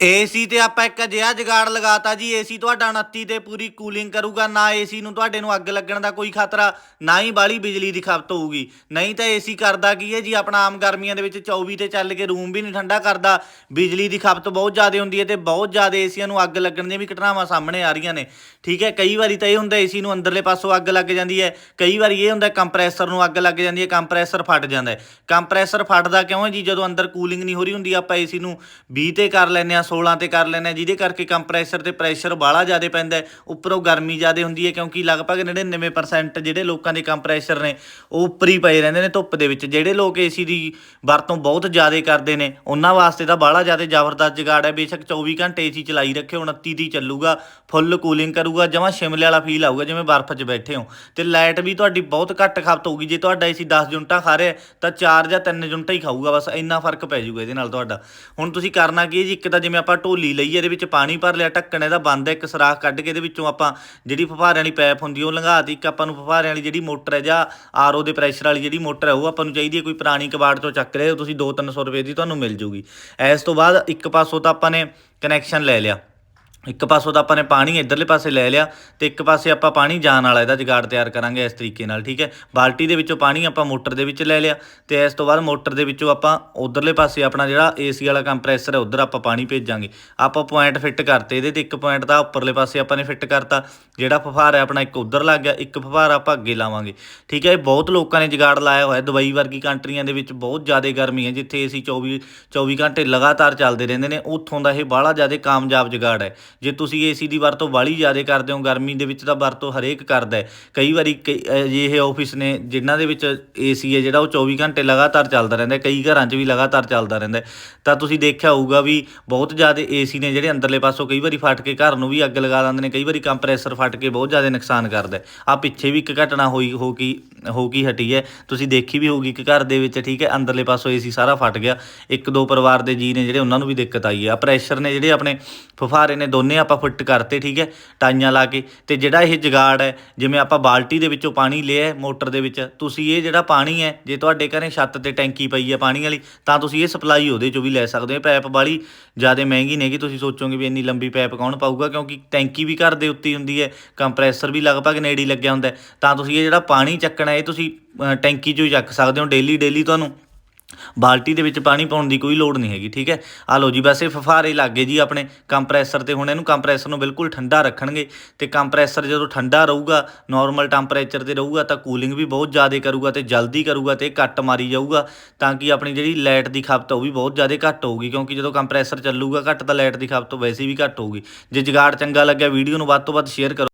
AC ਤੇ ਆਪਾਂ ਇੱਕ ਅਜਿਹਾ ਜਗਾੜ ਲਗਾਤਾ ਜੀ ਏਸੀ ਤੁਹਾਡਾ 29 ਤੇ ਪੂਰੀ ਕੂਲਿੰਗ ਕਰੂਗਾ, ਨਾ ਏਸੀ ਨੂੰ ਤੁਹਾਡੇ ਨੂੰ ਅੱਗ ਲੱਗਣ ਦਾ ਕੋਈ ਖਤਰਾ, ਨਾ ਹੀ ਬਾਲੀ ਬਿਜਲੀ ਦੀ ਖਪਤ ਹੋਊਗੀ। ਨਹੀਂ ਤਾਂ ਏਸੀ ਕਰਦਾ ਕੀ ਹੈ ਜੀ, ਆਪਣਾ ਆਮ ਗਰਮੀਆਂ ਦੇ ਵਿੱਚ 24 ਤੇ ਚੱਲ ਕੇ ਰੂਮ ਵੀ ਨਹੀਂ ਠੰਡਾ ਕਰਦਾ। ਬਿਜਲੀ ਦੀ ਖਪਤ ਬਹੁਤ ਜ਼ਿਆਦਾ ਹੁੰਦੀ ਹੈ ਤੇ ਬਹੁਤ ਜ਼ਿਆਦਾ ਏਸੀਆਂ ਨੂੰ ਅੱਗ ਲੱਗਣ ਦੀਆਂ ਵੀ ਘਟਨਾਵਾਂ ਸਾਹਮਣੇ ਆ ਰਹੀਆਂ ਨੇ। ਠੀਕ ਹੈ, ਕਈ ਵਾਰੀ ਤਾਂ ਇਹ ਹੁੰਦਾ ਏਸੀ ਨੂੰ ਅੰਦਰਲੇ ਪਾਸੋਂ ਅੱਗ ਲੱਗ ਜਾਂਦੀ ਹੈ। ਕਈ ਵਾਰੀ ਇਹ ਹੁੰਦਾ ਕੰਪਰੈਸਰ ਨੂੰ ਅੱਗ ਲੱਗ ਜਾਂਦੀ ਹੈ ਕੰਪਰੈਸਰ ਫਟ ਜਾਂਦਾ ਹੈ। ਕੰਪਰੈਸਰ ਫਟਦਾ ਕਿਉਂ ਹੈ ਜੀ, ਜਦੋਂ ਅੰਦਰ ਕੂਲਿੰਗ ਨਹੀਂ ਹੋ ਰਹੀ ਹੁੰਦੀ, ਆਪਾਂ ਏਸੀ ਨੂੰ 20 ਤੇ ਕਰ ਲੈਂਦੇ ਆ 16 ਤੇ ਕਰ ਲੈਂਦੇ ਆ, ਜਿਹਦੇ ਕਰਕੇ ਕੰਪਰੈਸਰ ਤੇ ਪ੍ਰੈਸ਼ਰ ਬਾਹਲਾ ਜ਼ਿਆਦਾ ਪੈਂਦਾ ਉੱਪਰੋਂ ਗਰਮੀ ਜ਼ਿਆਦਾ ਹੁੰਦੀ ਹੈ ਕਿਉਂਕਿ ਲਗਭਗ 99% ਜਿਹੜੇ ਲੋਕਾਂ ਦੇ ਕੰਪਰੈਸ਼ਰ ਨੇ, ਉਹ ਉੱਪਰ ਹੀ ਪਏ ਰਹਿੰਦੇ ਨੇ ਧੁੱਪ ਦੇ ਵਿੱਚ। ਜਿਹੜੇ ਲੋਕ ਏਸੀ ਦੀ ਵਰਤੋਂ ਬਹੁਤ ਜ਼ਿਆਦਾ ਕਰਦੇ ਨੇ, ਉਹਨਾਂ ਵਾਸਤੇ ਤਾਂ ਬਾਹਲਾ ਜ਼ਿਆਦਾ ਜ਼ਬਰਦਸਤ ਜਗਾੜ ਹੈ। ਬੇਸ਼ੱਕ 24 ਘੰਟੇ ਏਸੀ ਚਲਾਈ ਰੱਖਿਓ 29 ਦੀ ਚੱਲੂਗਾ ਫੁੱਲ ਕੂਲਿੰਗ ਕਰੂਗਾ, ਜਮਾਂ ਸ਼ਿਮਲੇ ਵਾਲਾ ਫੀਲ ਆਊਗਾ, ਜਿਵੇਂ ਬਰਫ਼ 'ਚ ਬੈਠੇ ਹੋ। ਤੇ ਲਾਈਟ ਵੀ ਤੁਹਾਡੀ ਬਹੁਤ ਘੱਟ ਖਪਤ ਹੋਊਗੀ। ਜੇ ਤੁਹਾਡਾ ਏਸੀ 10 ਯੂਨਿਟਾਂ ਖਾ ਰਿਹਾ ਤਾਂ 4 ਜਾਂ 3 ਯੂਨਿਟਾਂ ਹੀ ਖਾਊਗਾ, ਬਸ ਇੰਨਾ ਫ਼ਰਕ ਪੈ ਜਾਊਗਾ ਇਹਦੇ ਨਾਲ ਤੁਹਾਡਾ। ਹੁਣ ਤੁਸੀਂ ਕਰਨਾ ਕੀ ਹੈ ਜੀ, ਇੱਕ ਤਾਂ ਜਿਵੇਂ ਆਪਾਂ ਢੋਲੀ ਲਈ ਇਹਦੇ ਵਿੱਚ ਪਾਣੀ ਭਰ ਲਿਆ, ਢੱਕਣ ਇਹਦਾ ਬੰਦ ਹੈ, ਇੱਕ ਸਰਾਖ ਕੱਢ ਕੇ ਇਹਦੇ ਵਿੱਚੋਂ ਆਪਾਂ ਜਿਹੜੀ ਫੁਹਾਰਿਆਂ ਵਾਲੀ ਪੈਪ ਹੁੰਦੀ ਉਹ ਲੰਘਾਤੀ ਇੱਕ ਆਪਾਂ ਨੂੰ ਫੁਹਾਰਿਆਂ ਵਾਲੀ ਜਿਹੜੀ ਮੋਟਰ ਹੈ, ਜਾਂ ਆਰਓ ਦੇ ਪ੍ਰੈਸ਼ਰ ਵਾਲੀ ਜਿਹੜੀ ਮੋਟਰ ਹੈ, ਉਹ ਆਪਾਂ ਨੂੰ ਚਾਹੀਦੀ ਹੈ, ਕੋਈ ਪੁਰਾਣੀ ਕਬਾੜ ਤੋਂ ਚੱਕ ਲਿਆ ਤੁਸੀਂ 2-300 ਰੁਪਏ ਦੀ ਤੁਹਾਨੂੰ ਮਿਲ ਜੂਗੀ। ਇਸ ਤੋਂ ਬਾਅਦ ਇੱਕ ਪਾਸੋਂ ਤਾਂ ਆਪਾਂ ਨੇ ਕਨੈਕਸ਼ਨ ਲੈ ਲਿਆ। ਇੱਕ ਪਾਸੋਂ ਤਾਂ ਆਪਾਂ ਨੇ ਪਾਣੀ ਇਧਰਲੇ ਪਾਸੇ ਲੈ ਲਿਆ ਤੇ ਇੱਕ ਪਾਸੇ ਆਪਾਂ ਪਾਣੀ ਜਾਣ ਵਾਲਾ ਇਹਦਾ ਜੁਗਾੜ ਤਿਆਰ ਕਰਾਂਗੇ ਇਸ ਤਰੀਕੇ ਨਾਲ, ਠੀਕ ਹੈ? ਬਾਲਟੀ ਦੇ ਵਿੱਚੋਂ ਪਾਣੀ ਆਪਾਂ ਮੋਟਰ ਦੇ ਵਿੱਚ ਲੈ ਲਿਆ ਤੇ ਇਸ ਤੋਂ ਬਾਅਦ ਮੋਟਰ ਦੇ ਵਿੱਚੋਂ ਆਪਾਂ ਉਧਰਲੇ ਪਾਸੇ ਆਪਣਾ ਜਿਹੜਾ ਏਸੀ ਵਾਲਾ ਕੰਪਰੈਸਰ ਹੈ, ਉਧਰ ਆਪਾਂ ਪਾਣੀ ਭੇਜਾਂਗੇ। ਆਪਾਂ ਪੁਆਇੰਟ ਫਿੱਟ ਕਰਤੇ ਇਹਦੇ ਤੇ, ਇੱਕ ਪੁਆਇੰਟ ਦਾ ਉੱਪਰਲੇ ਪਾਸੇ ਆਪਾਂ ਨੇ ਫਿੱਟ ਕਰਤਾ, ਜਿਹੜਾ ਫੁਹਾਰ ਹੈ ਆਪਣਾ ਇੱਕ ਉਧਰ ਲੱਗ ਗਿਆ, ਇੱਕ ਫੁਹਾਰ ਆਪਾਂ ਅੱਗੇ ਲਾਵਾਂਗੇ। ਠੀਕ ਹੈ, ਇਹ ਬਹੁਤ ਲੋਕਾਂ ਨੇ ਜਗਾੜ ਲਾਇਆ ਹੋਇਆ, ਦੁਬਈ ਵਰਗੀ ਕੰਟਰੀਆਂ ਦੇ ਵਿੱਚ ਬਹੁਤ ਜ਼ਿਆਦਾ ਗਰਮੀ ਹੈ, ਜਿੱਥੇ ਏਸੀ 24 24 ਘੰਟੇ ਲਗਾਤਾਰ ਚੱਲਦੇ ਰਹਿੰਦੇ ਨੇ, ਉੱਥੋਂ ਦਾ ਇਹ ਬਾਹਲਾ ਜ਼ਿਆਦਾ ਕਾਮਯਾਬ ਜੁਗਾੜ ਹੈ। ਜੇ ਤੁਸੀਂ ਏਸੀ ਦੀ ਵਰਤੋਂ ਬਾਹਲੀ ਜ਼ਿਆਦਾ ਕਰਦੇ ਹੋ, ਗਰਮੀ ਦੇ ਵਿੱਚ ਤਾਂ ਵਰਤੋਂ ਹਰੇਕ ਕਰਦਾ ਹੈ। ਕਈ ਵਾਰੀ ਕਈ ਅਜਿਹੇ ਆਫਿਸ ਨੇ ਜਿਨ੍ਹਾਂ ਦੇ ਵਿੱਚ ਏਸੀ ਹੈ, ਜਿਹੜਾ ਉਹ 24 ਘੰਟੇ ਲਗਾਤਾਰ ਚੱਲਦਾ ਰਹਿੰਦਾ ਕਈ ਘਰਾਂ 'ਚ ਵੀ ਲਗਾਤਾਰ ਚੱਲਦਾ ਰਹਿੰਦਾ ਤਾਂ ਤੁਸੀਂ ਦੇਖਿਆ ਹੋਊਗਾ ਵੀ ਬਹੁਤ ਜ਼ਿਆਦਾ ਏਸੀ ਨੇ ਜਿਹੜੇ ਅੰਦਰਲੇ ਪਾਸੋਂ ਕਈ ਵਾਰੀ ਫਟ ਕੇ ਘਰ ਨੂੰ ਵੀ ਅੱਗ ਲਗਾ ਦਿੰਦੇ ਨੇ, ਕਈ ਵਾਰੀ ਕੰਪਰੈਸਰ ਫਟ ਕੇ ਬਹੁਤ ਜ਼ਿਆਦਾ ਨੁਕਸਾਨ ਕਰਦਾ ਆ ਪਿੱਛੇ ਵੀ ਇੱਕ ਘਟਨਾ ਹੋਈ, ਹੋ ਕਿ ਹੋ ਕੀ ਹਟੀ ਹੈ। ਤੁਸੀਂ ਦੇਖੀ ਵੀ ਹੋਊਗੀ ਕਿ ਘਰ ਦੇ ਵਿੱਚ, ਠੀਕ ਹੈ, ਅੰਦਰਲੇ ਪਾਸੋਂ ਏਸੀ ਸਾਰਾ ਫਟ ਗਿਆ। ਇੱਕ ਦੋ ਪਰਿਵਾਰ ਦੇ ਜੀ ਨੇ ਜਿਹੜੇ, ਉਹਨਾਂ ਨੂੰ ਵੀ ਦਿੱਕਤ ਆਈ ਹੈ। ਆ ਪ੍ਰੈਸ਼ਰ ਨੇ ਜਿਹੜੇ ਆਪਣੇ ਫੁਫਾਰੇ ਨੇ, ਦੋਨੇ ਆਪਾਂ ਫਿੱਟ ਕਰਤੇ, ਠੀਕ ਹੈ, ਟਾਈਆਂ ਲਾ ਕੇ। ਤੇ ਜਿਹੜਾ ਇਹ ਜਗਾੜ ਹੈ, ਜਿਵੇਂ ਆਪਾਂ ਬਾਲਟੀ ਦੇ ਵਿੱਚੋਂ ਪਾਣੀ ਲਿਆ ਮੋਟਰ ਦੇ ਵਿੱਚ, ਤੁਸੀਂ ਇਹ ਜਿਹੜਾ ਪਾਣੀ ਹੈ, ਜੇ ਤੁਹਾਡੇ ਘਰੇ ਛੱਤ ਤੇ ਟੈਂਕੀ ਪਈ ਹੈ ਪਾਣੀ ਵਾਲੀ, ਤਾਂ ਤੁਸੀਂ ਇਹ ਸਪਲਾਈ ਉਹਦੇ ਚੋਂ ਵੀ ਲੈ ਸਕਦੇ ਹੋ। ਪਾਈਪ ਵਾਲੀ ਜ਼ਿਆਦਾ ਮਹਿੰਗੀ ਨਹੀਂ ਕਿ ਤੁਸੀਂ ਸੋਚੋਗੇ ਵੀ ਇੰਨੀ ਲੰਬੀ ਪਾਈਪ ਕੌਣ ਪਾਊਗਾ, ਕਿਉਂਕਿ ਟੈਂਕੀ ਵੀ ਘਰ ਦੇ ਉੱਤੇ ਹੁੰਦੀ ਹੈ ਕੰਪਰੈਸਰ ਵੀ ਲਗਭਗ ਨੇੜੇ ਹੀ ਲੱਗਿਆ ਹੁੰਦਾ ਤਾਂ ਤੁਸੀਂ ਇਹ ਜਿਹੜਾ ਪਾਣੀ ਚੱਕਣਾ ਇਹ ਤੁਸੀਂ ਟੈਂਕੀ ਚੋਂ ਚੱਕ ਸਕਦੇ ਹੋ ਡੇਲੀ ਡੇਲੀ ਤੁਹਾਨੂੰ ਬਾਲਟੀ ਦੇ ਵਿੱਚ ਪਾਣੀ ਪਾਉਣ ਦੀ ਕੋਈ ਲੋੜ ਨਹੀਂ ਹੈਗੀ, ਠੀਕ ਹੈ? ਆ ਲਓ ਜੀ ਵੈਸੇ ਫਫਾਰੇ ਲੱਗੇ ਜੀ ਆਪਣੇ ਕੰਪਰੈਸਰ ਤੇ ਹੁਣ ਇਹਨੂੰ ਕੰਪਰੈਸਰ ਨੂੰ ਬਿਲਕੁਲ ਠੰਡਾ ਰੱਖਣਗੇ ਤੇ ਕੰਪਰੈਸਰ ਜਦੋਂ ਠੰਡਾ ਰਹੂਗਾ ਨਾਰਮਲ ਟੈਂਪਰੇਚਰ ਤੇ ਰਹੂਗਾ ਤਾਂ ਕੂਲਿੰਗ ਵੀ ਬਹੁਤ ਜ਼ਿਆਦਾ ਕਰੂਗਾ ਤੇ ਜਲਦੀ ਕਰੂਗਾ ਤੇ ਕੱਟ ਮਾਰੀ ਜਾਊਗਾ ਤਾਂ ਕਿ ਆਪਣੀ ਜਿਹੜੀ ਲਾਈਟ ਦੀ ਖਪਤ ਉਹ ਵੀ ਬਹੁਤ ਜ਼ਿਆਦਾ ਘੱਟ ਹੋਊਗੀ, ਕਿਉਂਕਿ ਜਦੋਂ ਕੰਪਰੈਸਰ ਚੱਲੂਗਾ ਘੱਟ ਤਾਂ ਲਾਈਟ ਦੀ ਖਪਤ ਵੈਸੇ ਵੀ ਘੱਟ ਹੋਊਗੀ। ਜੇ ਜਗਾੜ ਚੰਗਾ ਲੱਗਿਆ ਵੀਡੀਓ ਨੂੰ ਵੱਧ ਤੋਂ ਵੱਧ ਸ਼ੇਅਰ ਕਰੋ।